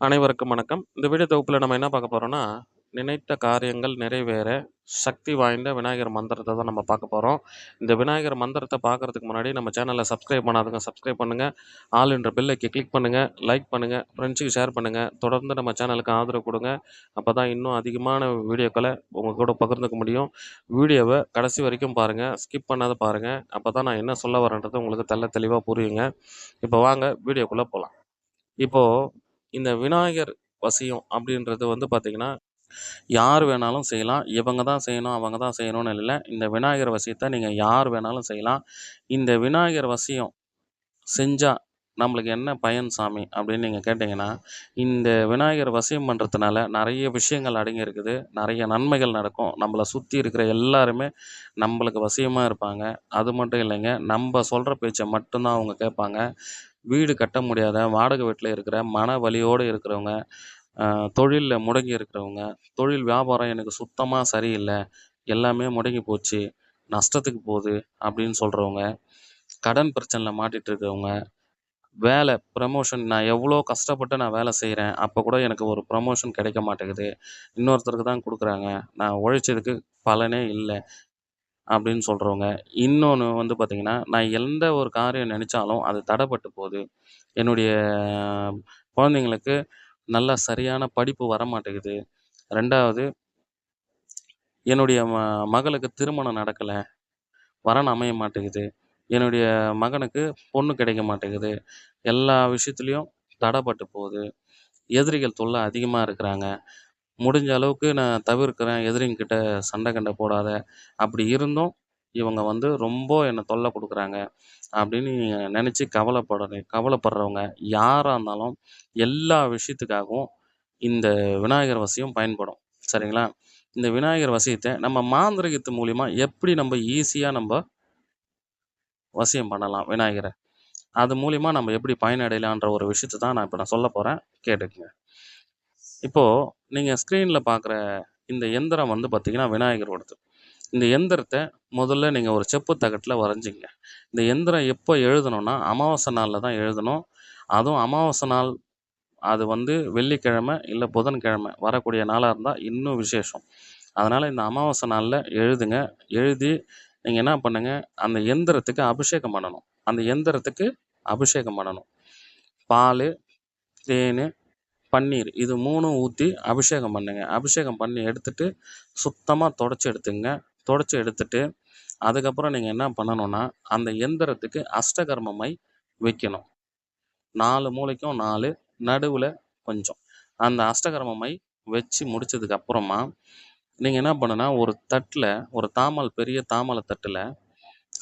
அனைவருக்கும் வணக்கம். இந்த வீடியோ தொகுப்பில் நம்ம என்ன பார்க்க போகிறோம்னா நினைத்த காரியங்கள் நிறைவேற சக்தி வாய்ந்த விநாயகர் மந்திரத்தை தான் நம்ம பார்க்க போகிறோம் இந்த விநாயகர் மந்திரத்தை பார்க்கறதுக்கு முன்னாடி நம்ம சேனலை சப்ஸ்கிரைப் பண்ணாதுங்க சப்ஸ்கிரைப் பண்ணுங்கள் ஆல் என்ற பெல் கிளிக் பண்ணுங்கள் லைக் பண்ணுங்கள் ஃப்ரெண்ட்ஸுக்கு ஷேர் பண்ணுங்கள் தொடர்ந்து நம்ம சேனலுக்கு ஆதரவு கொடுங்க. அப்போ தான் இன்னும் அதிகமான வீடியோக்களை உங்கள் கூட பகிர்ந்துக்க முடியும். வீடியோவை கடைசி வரைக்கும் பாருங்கள் ஸ்கிப் பண்ணாத பாருங்கள் அப்போ தான் நான் என்ன சொல்ல வரேன்றது உங்களுக்கு தெல்ல தெளிவாக புரியுங்க. இப்போ வாங்க வீடியோக்குள்ளே போகலாம் இப்போது இந்த விநாயகர் வசியம் அப்படின்றது வந்து பார்த்தீங்கன்னா, யார் வேணாலும் செய்யலாம். இவங்க தான் செய்யணும், அவங்க தான் செய்யணும்னு இல்லை இந்த விநாயகர் வசியத்தை நீங்கள் யார் வேணாலும் செய்யலாம். இந்த விநாயகர் வசியம் செஞ்சால் நம்மளுக்கு என்ன பயன் சாமி அப்படின்னு நீங்கள் கேட்டிங்கன்னா இந்த விநாயகர் வசியம் பண்ணுறதுனால நிறைய விஷயங்கள் அடங்கி இருக்குது. நன்மைகள் நடக்கும். நம்மளை சுற்றி இருக்கிற எல்லாருமே நம்மளுக்கு வசியமாக இருப்பாங்க. அது மட்டும் இல்லைங்க, நம்ம சொல்கிற பேச்சை மட்டும்தான் அவங்க கேட்பாங்க. வீடு கட்ட முடியாத, வாடகை வீட்டில் இருக்கிற, மன வலியோடு இருக்கிறவங்க, தொழிலில் முடங்கி இருக்கிறவங்க, தொழில் வியாபாரம் எனக்கு சுத்தமாக சரியில்லை எல்லாமே முடங்கி போச்சு. நஷ்டத்துக்கு போகுது அப்படின்னு சொல்கிறவங்க கடன் பிரச்சனையில் மாட்டிகிட்டு இருக்கிறவங்க, வேலை ப்ரமோஷன் நான் எவ்வளோ கஷ்டப்பட்டு நான் வேலை செய்கிறேன் அப்போ கூட எனக்கு ஒரு ப்ரமோஷன் கிடைக்க மாட்டேங்குது. இன்னொருத்தருக்கு தான் கொடுக்குறாங்க நான் உழைச்சதுக்கு பலனே இல்லை அப்படின்னு சொல்றவங்க. இன்னொன்னு வந்து பார்த்தீங்கன்னா, நான் எந்த ஒரு காரியம் நினச்சாலும் அது தடைப்பட்டு போகுது. என்னுடைய குழந்தைங்களுக்கு நல்ல சரியான படிப்பு வரமாட்டேங்குது. ரெண்டாவது என்னுடைய ம மகளுக்கு திருமணம் நடக்கல. வரன் அமைய மாட்டேங்குது. என்னுடைய மகனுக்கு பொண்ணு கிடைக்க மாட்டேங்குது. எல்லா விஷயத்துலேயும் தடைப்பட்டு போகுது. எதிரிகள் தொல்லை அதிகமாக இருக்கிறாங்க. முடிஞ்ச அளவுக்கு நான் தவிர்க்கிறேன். எதிரிங்ககிட்ட சண்டை கண்டை போடாத. அப்படி இருந்தும் இவங்க வந்து ரொம்ப என்னை தொல்லை கொடுக்குறாங்க அப்படின்னு நினச்சி கவலைப்பட கவலைப்படுறவங்க யாராக இருந்தாலும், எல்லா விஷயத்துக்காகவும் இந்த விநாயகர் வசியம் பயன்படும். சரிங்களா? இந்த விநாயகர் வசியத்தை நம்ம மாந்திரிகத்து மூலிமா எப்படி நம்ம ஈஸியாக நம்ம வசியம் பண்ணலாம் விநாயகரை அது மூலிமா நம்ம எப்படி பயனடையலான்ற ஒரு விஷயத்தை தான் நான் இப்போ நான் சொல்ல போகிறேன் கேட்டுக்கங்க. இப்போ நீங்கள் ஸ்க்ரீனில் பார்க்குற இந்த எந்திரம் வந்து பார்த்தீங்கன்னா, விநாயகரோடது. இந்த எந்திரத்தை முதல்ல நீங்கள் ஒரு செப்பு தகட்டில் வரைஞ்சிங்க இந்த எந்திரம் எப்போ எழுதணும்னா, அமாவாசை நாளில் தான் எழுதணும். அதுவும் அமாவாசை நாள் அது வந்து வெள்ளிக்கிழமை, இல்லை புதன்கிழமை வரக்கூடிய நாளாக இருந்தால் இன்னும் விசேஷம். அதனால் இந்த அமாவாசை நாளில் எழுதுங்க. எழுதி நீங்கள் என்ன பண்ணுங்கள் அந்த எந்திரத்துக்கு அபிஷேகம் பண்ணணும். அந்த எந்திரத்துக்கு அபிஷேகம் பண்ணணும். பால் தேன் பன்னீர் இது மூணும் ஊற்றி அபிஷேகம் பண்ணுங்கள் அபிஷேகம் பண்ணி எடுத்துட்டு, சுத்தமாக தொடச்சி எடுத்துங்க தொடச்சி எடுத்துட்டு, அதுக்கப்புறம் நீங்கள் என்ன பண்ணணும்னா, அந்த எந்திரத்துக்கு அஷ்டகர்ம வைக்கணும். நாலு மூளைக்கும் நாலு நடுவில் கொஞ்சம். அந்த அஷ்டகர்ம வச்சு முடித்ததுக்கு அப்புறமா, நீங்கள் என்ன பண்ணுனா, ஒரு தட்டில் ஒரு தாமல் பெரிய தாமலை தட்டில்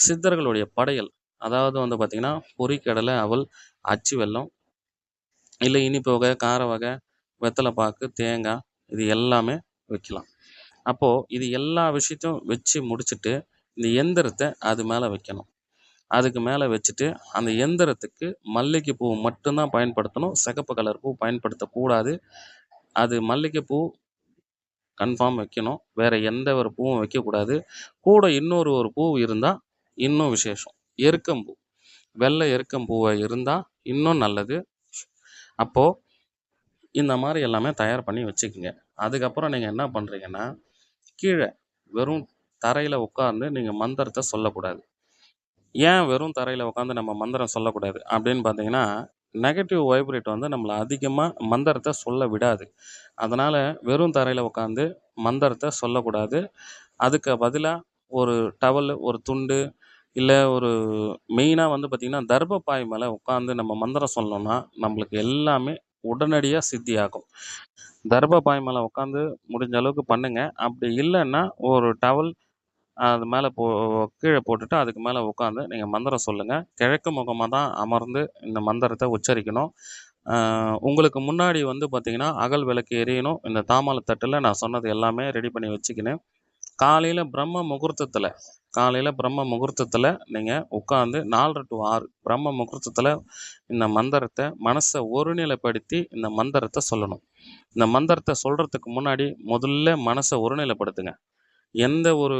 சித்தர்களுடைய படையல், அதாவது வந்து பார்த்திங்கன்னா பொரிக்கடலை, அவல், அச்சு வெல்லம், இல்லை இனிப்பு வகை, கார வகை, வெத்தலை பாக்கு, தேங்காய் இது எல்லாமே வைக்கலாம். அப்போது இது எல்லா விஷயத்தையும் வச்சு முடிச்சுட்டு, இந்த எந்திரத்தை அது மேலே வைக்கணும். அதுக்கு மேலே வச்சுட்டு, அந்த எந்திரத்துக்கு மல்லிகைப்பூ மட்டும்தான் பயன்படுத்தணும். சிகப்பு கலர் பூ பயன்படுத்தக்கூடாது. அது மல்லிகைப்பூ கன்ஃபார்ம் வைக்கணும். வேறு எந்த ஒரு பூவும் வைக்கக்கூடாது. கூட இன்னொரு ஒரு பூ இருந்தால் இன்னும் விசேஷம். எருக்கம்பூ. வெள்ளை எருக்கம்பூவை இருந்தால் இன்னும் நல்லது. அப்போது இந்த மாதிரி எல்லாமே தயார் பண்ணி வச்சுக்கங்க. அதுக்கப்புறம் நீங்கள் என்ன பண்ணுறீங்கன்னா கீழே வெறும் தரையில் உட்கார்ந்து நீங்கள் மந்திரத்தை சொல்லக்கூடாது. ஏன் வெறும் தரையில் உட்காந்து நம்ம மந்திரம் சொல்லக்கூடாது அப்படின்னு பார்த்தீங்கன்னா, நெகட்டிவ் வைப்ரேட் வந்து நம்மளை அதிகமாக மந்திரத்தை சொல்ல விடாது. அதனால் வெறும் தரையில் உட்காந்து மந்திரத்தை சொல்லக்கூடாது. அதுக்கு பதிலாக ஒரு டவலு, ஒரு துண்டு, இல்லை ஒரு மெயினாக வந்து பார்த்திங்கன்னா தர்பப்பாய் மேலே உட்காந்து நம்ம மந்திரம் சொன்னோம்னா, நம்மளுக்கு எல்லாமே உடனடியாக சித்தியாகும். தர்பப்பாய் மேலே உட்காந்து முடிஞ்ச அளவுக்கு பண்ணுங்கள் அப்படி இல்லைன்னா ஒரு டவல் அது மேலே போ கீழே போட்டுட்டு அதுக்கு மேலே உட்காந்து நீங்கள் மந்திரம் சொல்லுங்கள் கிழக்கு முகமாக தான் அமர்ந்து இந்த மந்திரத்தை உச்சரிக்கணும். உங்களுக்கு முன்னாடி வந்து பார்த்திங்கன்னா அகல் விளக்கு எரியணும். இந்த தாமால தட்டில் நான் சொன்னது எல்லாமே ரெடி பண்ணி வச்சுக்கினேன் காலையில் பிரம்ம முகூர்த்தத்தில் காலையில் பிரம்ம முகூர்த்தத்தில் நீங்கள் உட்காந்து 4:30 டூ 6 பிரம்ம முகூர்த்தத்தில் இந்த மந்திரத்தை மனசை ஒருநிலைப்படுத்தி இந்த மந்திரத்தை சொல்லணும். இந்த மந்திரத்தை சொல்கிறதுக்கு முன்னாடி முதல்ல மனசை ஒருநிலைப்படுத்துங்க. எந்த ஒரு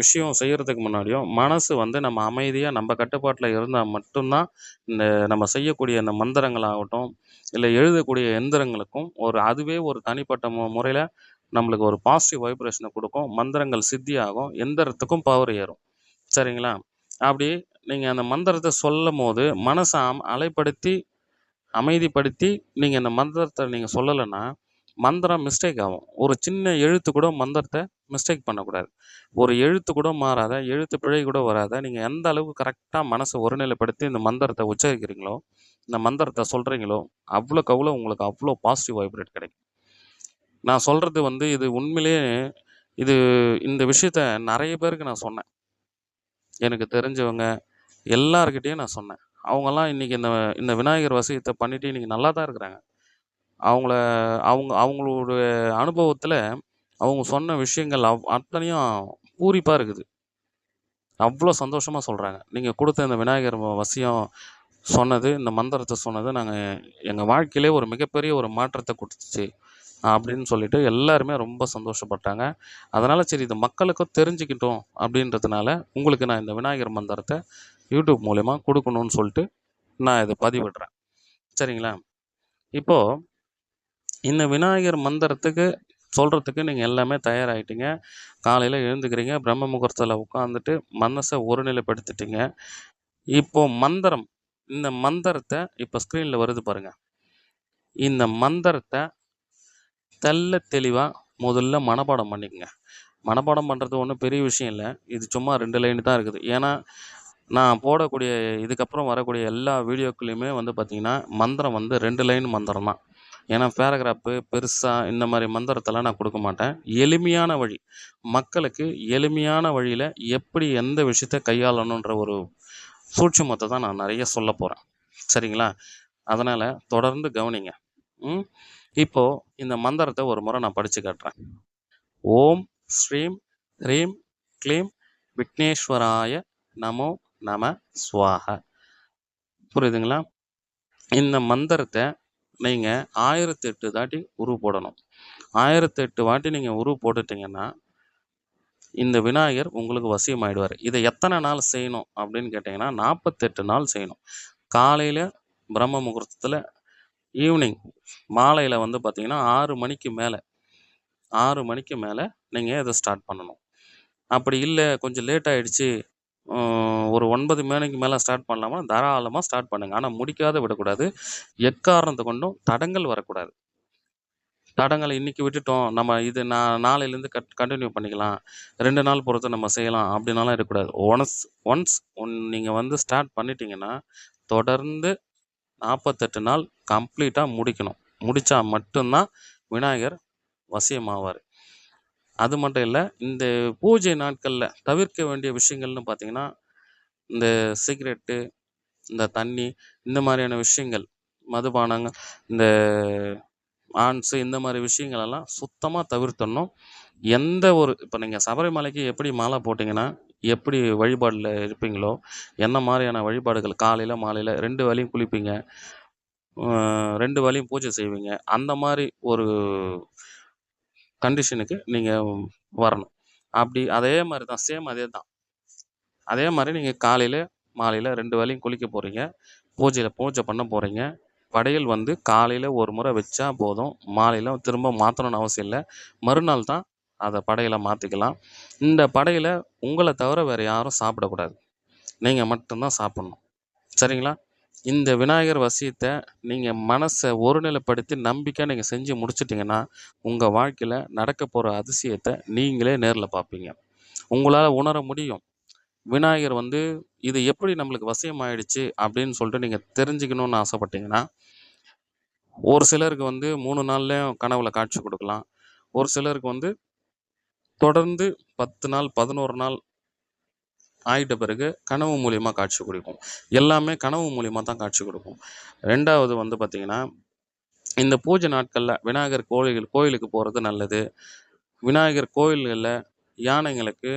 விஷயம் செய்கிறதுக்கு முன்னாடியும் மனசு வந்து நம்ம அமைதியாக நம்ம கட்டுப்பாட்டில் இருந்தால் மட்டும்தான் இந்த நம்ம செய்யக்கூடிய இந்த மந்திரங்களாகட்டும் இல்லை எழுதக்கூடிய எந்திரங்களுக்கும் ஒரு அதுவே ஒரு தனிப்பட்ட மு முறையில் நம்மளுக்கு ஒரு பாசிட்டிவ் வைப்ரேஷனை கொடுக்கும். மந்திரங்கள் சித்தியாகும். எந்திரத்துக்கும் பவர் ஏறும். சரிங்களா? அப்படி நீங்கள் அந்த மந்திரத்தை சொல்லும் போது மனசை அம் அலைப்படுத்தி அமைதிப்படுத்தி நீங்கள் இந்த மந்திரத்தை நீங்கள் சொல்லலைன்னா மந்திரம் மிஸ்டேக் ஆகும். ஒரு சின்ன எழுத்து கூட மந்திரத்தை மிஸ்டேக் பண்ணக்கூடாது. ஒரு எழுத்து கூட மாறாத எழுத்து பிழை கூட வராத நீங்கள் எந்த அளவுக்கு கரெக்டாக மனசை ஒருநிலைப்படுத்தி இந்த மந்திரத்தை உச்சரிக்கிறீங்களோ இந்த மந்திரத்தை சொல்கிறீங்களோ அவ்வளோக்கு அவ்வளோ உங்களுக்கு அவ்வளோ பாசிட்டிவ் வைப்ரேட் கிடைக்கும். நான் சொல்கிறது வந்து இது உண்மையிலேயே இது இந்த விஷயத்த நிறைய பேருக்கு நான் சொன்னேன். எனக்கு தெரிஞ்சவங்க எல்லாருக்கிட்டேயும் நான் சொன்னேன். அவங்கெல்லாம் இன்றைக்கி இந்த இந்த விநாயகர் வசியத்தை பண்ணிட்டு இன்றைக்கி நல்லா தான் இருக்கிறாங்க. அவங்கள அவங்க அவங்களுடைய அனுபவத்தில் அவங்க சொன்ன விஷயங்கள் அவ் அத்தனையும் பூரிப்பாக இருக்குது. அவ்வளோ சந்தோஷமாக சொல்கிறாங்க நீங்கள் கொடுத்த இந்த விநாயகர் வசியம் சொன்னது இந்த மந்திரத்தை சொன்னது நாங்கள் எங்கள் வாழ்க்கையிலே ஒரு மிகப்பெரிய ஒரு மாற்றத்தை கொடுத்துச்சு. அப்படின்னு சொல்லிட்டு எல்லாருமே ரொம்ப சந்தோஷப்பட்டாங்க. அதனால் சரி இது மக்களுக்கும் தெரிஞ்சுக்கிட்டோம் அப்படின்றதுனால உங்களுக்கு நான் இந்த விநாயகர் மந்திரத்தை யூடியூப் மூலயமா கொடுக்கணும்னு சொல்லிட்டு நான் இதை பதிவிடுறேன். சரிங்களா? இப்போது இந்த விநாயகர் மந்திரத்துக்கு சொல்கிறதுக்கு நீங்கள் எல்லாமே தயாராகிட்டீங்க காலையில் எழுந்துக்கிறீங்க பிரம்ம முகூர்த்தத்தில் உட்காந்துட்டு மனசை ஒருநிலைப்படுத்திட்டீங்க. இப்போ மந்திரம் இந்த மந்திரத்தை இப்போ ஸ்க்ரீனில் வருது பாருங்கள் இந்த மந்திரத்தை தெல்ல தெளிவாக முதல்ல மனப்பாடம் பண்ணிக்கங்க. மனப்பாடம் பண்ணுறது ஒன்றும் பெரிய விஷயம் இல்லை. இது சும்மா ரெண்டு லைன் தான் இருக்குது. ஏன்னா நான் போடக்கூடிய இதுக்கப்புறம் வரக்கூடிய எல்லா வீடியோக்குள்ளேயுமே வந்து பார்த்திங்கன்னா மந்திரம் வந்து ரெண்டு லைன் மந்திரம் தான். ஏன்னா பேராகிராஃபு பெருசாக இந்த மாதிரி மந்திரத்தெல்லாம் நான் கொடுக்க மாட்டேன். எளிமையான வழி. மக்களுக்கு எளிமையான வழியில் எப்படி எந்த விஷயத்தை கையாளணுன்ற ஒரு சூட்சமத்தை தான் நான் நிறைய சொல்ல போகிறேன் சரிங்களா? அதனால் தொடர்ந்து கவனிங்க. இப்போது இந்த மந்திரத்தை ஒரு முறை நான் படித்து காட்டுறேன். ஓம் ஸ்ரீம் ஹ்ரீம் க்ளீம் விக்னேஸ்வராய நமோ நம சுவாக புரியுதுங்களா? இந்த மந்திரத்தை நீங்கள் ஆயிரத்தி எட்டு தாட்டி உரு போடணும். ஆயிரத்தி எட்டு வாட்டி நீங்கள் உரு போட்டுட்டிங்கன்னா இந்த விநாயகர் உங்களுக்கு வசியமாயிடுவார். இதை எத்தனை நாள் செய்யணும் அப்படின்னு கேட்டிங்கன்னா நாற்பத்தெட்டு நாள் செய்யணும். காலையில் பிரம்ம முகூர்த்தத்தில் ஈவினிங் மாலையில் வந்து பார்த்தீங்கன்னா ஆறு மணிக்கு மேலே ஆறு மணிக்கு மேலே நீங்கள் இதை ஸ்டார்ட் பண்ணணும். அப்படி இல்லை கொஞ்சம் லேட் ஆகிடுச்சு ஒரு ஒன்பது மணிக்கு மேலே ஸ்டார்ட் பண்ணலாமா? தாராளமாக ஸ்டார்ட் பண்ணுங்கள் ஆனால் முடிக்காத விடக்கூடாது. எக்காரணத்தை கொண்டும் தடங்கள் வரக்கூடாது. தடங்களை இன்றைக்கி விட்டுட்டோம். நம்ம இது நான் நாளையிலேருந்து கட் கண்டினியூ பண்ணிக்கலாம். ரெண்டு நாள் பொறுத்து நம்ம செய்யலாம். அப்படின்னாலாம் இருக்கக்கூடாது. ஒன்ஸ் ஒன்ஸ் ஒன் நீங்கள் வந்து ஸ்டார்ட் பண்ணிட்டீங்கன்னா தொடர்ந்து நாற்பத்தெட்டு நாள் கம்ப்ளீட்டாக முடிக்கணும். முடித்தா மட்டும்தான் விநாயகர் வசியமாவார். அது மட்டும் இல்லை இந்த பூஜை நாட்களில் தவிர்க்க வேண்டிய விஷயங்கள்னு பார்த்தீங்கன்னா இந்த சிகரெட்டு இந்த தண்ணி இந்த மாதிரியான விஷயங்கள் மதுபானங்கள் இந்த ஆன்ஸு இந்த மாதிரி விஷயங்களெல்லாம் சுத்தமாக தவிர்த்தணும் எந்த ஒரு இப்போ நீங்கள் சபரிமலைக்கு எப்படி மாலை போட்டிங்கன்னா எப்படி வழிபாடில் இருப்பீங்களோ என்ன மாதிரியான வழிபாடுகள்? காலையில் மாலையில் ரெண்டு வேலையும் குளிப்பீங்க. ரெண்டு வேலையும் பூஜை செய்வீங்க. அந்த மாதிரி ஒரு கண்டிஷனுக்கு நீங்கள் வரணும். அப்படி அதே மாதிரி தான் சேம் அதே தான். அதே மாதிரி நீங்கள் காலையில் மாலையில் ரெண்டு வேலையும் குளிக்க போகிறீங்க பூஜையில் பூஜை பண்ண போகிறீங்க படையல் வந்து காலையில் ஒரு முறை வச்சா போதும். மாலையில் திரும்ப மாற்றணும்னு அவசியம் இல்லை. மறுநாள் தான் அதை படையில் மாற்றிக்கலாம் இந்த படையில் உங்களை தவிர வேறு யாரும் சாப்பிடக்கூடாது. நீங்கள் மட்டும்தான் சாப்பிட்ணும். சரிங்களா? இந்த விநாயகர் வசியத்தை நீங்கள் மனசை ஒருநிலைப்படுத்தி நம்பிக்கை நீங்கள் செஞ்சு முடிச்சிட்டிங்கன்னா உங்கள் வாழ்க்கையில் நடக்க போகிற அதிசயத்தை நீங்களே நேரில் பார்ப்பீங்க. உங்களால் உணர முடியும். விநாயகர் வந்து இது எப்படி நம்மளுக்கு வசியம் ஆயிடுச்சு அப்படின்னு சொல்லிட்டு நீங்கள் தெரிஞ்சுக்கணும்னு ஆசைப்பட்டீங்கன்னா ஒரு சிலருக்கு வந்து மூணு நாள்லேயும் கனவுல காட்சி கொடுக்கலாம். ஒரு சிலருக்கு வந்து தொடர்ந்து பத்து நாள் பதினோரு நாள் ஆகிட்ட பிறகு கனவு மூலியமாக காட்சி கொடுக்கும். எல்லாமே கனவு மூலியமாக தான் காட்சி கொடுக்கும். ரெண்டாவது வந்து பார்த்திங்கன்னா இந்த பூஜை நாட்களில் விநாயகர் கோயில் கோயிலுக்கு போகிறது நல்லது. விநாயகர் கோயில்களில் யானைங்களுக்கு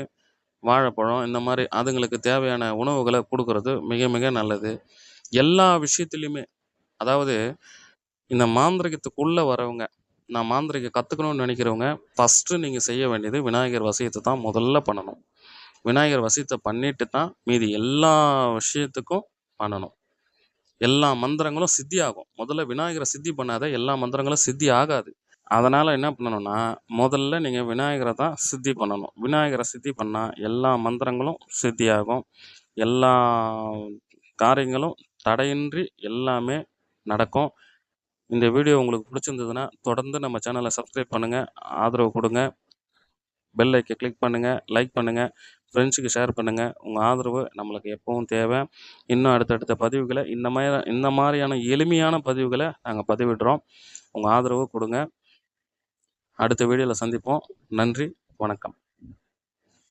வாழைப்பழம் இந்த மாதிரி அதுங்களுக்கு தேவையான உணவுகளை கொடுக்கறது மிக மிக நல்லது. எல்லா விஷயத்துலையுமே அதாவது இந்த மாந்திரிகத்துக்குள்ளே வரவங்க நான் மாந்திரிகம் கற்றுக்கணும்னு நினைக்கிறவங்க ஃபஸ்ட்டு நீங்கள் செய்ய வேண்டியது விநாயகர் வசியத்தை தான் முதல்ல பண்ணணும். விநாயகர் வசியத்தை பண்ணிட்டு தான் மீதி எல்லா விஷயத்துக்கும் பண்ணணும். எல்லா மந்திரங்களும் சித்தி ஆகும் முதல்ல விநாயகரை சித்தி பண்ணாத எல்லா மந்திரங்களும் சித்தி ஆகாது. அதனால் என்ன பண்ணணும்னா முதல்ல நீங்கள் விநாயகரை தான் சித்தி பண்ணணும். விநாயகரை சித்தி பண்ணால் எல்லா மந்திரங்களும் சித்தி ஆகும் எல்லா காரியங்களும் தடையின்றி எல்லாமே நடக்கும். இந்த வீடியோ உங்களுக்கு பிடிச்சிருந்ததுன்னா தொடர்ந்து நம்ம சேனலை சப்ஸ்கிரைப் பண்ணுங்கள் ஆதரவு கொடுங்க பெல் ஐக்கை கிளிக் பண்ணுங்கள் லைக் பண்ணுங்கள் ஃப்ரெண்ட்ஸுக்கு ஷேர் பண்ணுங்கள் உங்கள் ஆதரவு நம்மளுக்கு எப்பவும் தேவை. இன்னும் அடுத்தடுத்த பதிவுகளை இந்த மாதிரி இந்த மாதிரியான எளிமையான பதிவுகளை நாங்கள் பதிவிடுறோம். உங்கள் ஆதரவு கொடுங்க. அடுத்த வீடியோவில் சந்திப்போம். நன்றி வணக்கம்.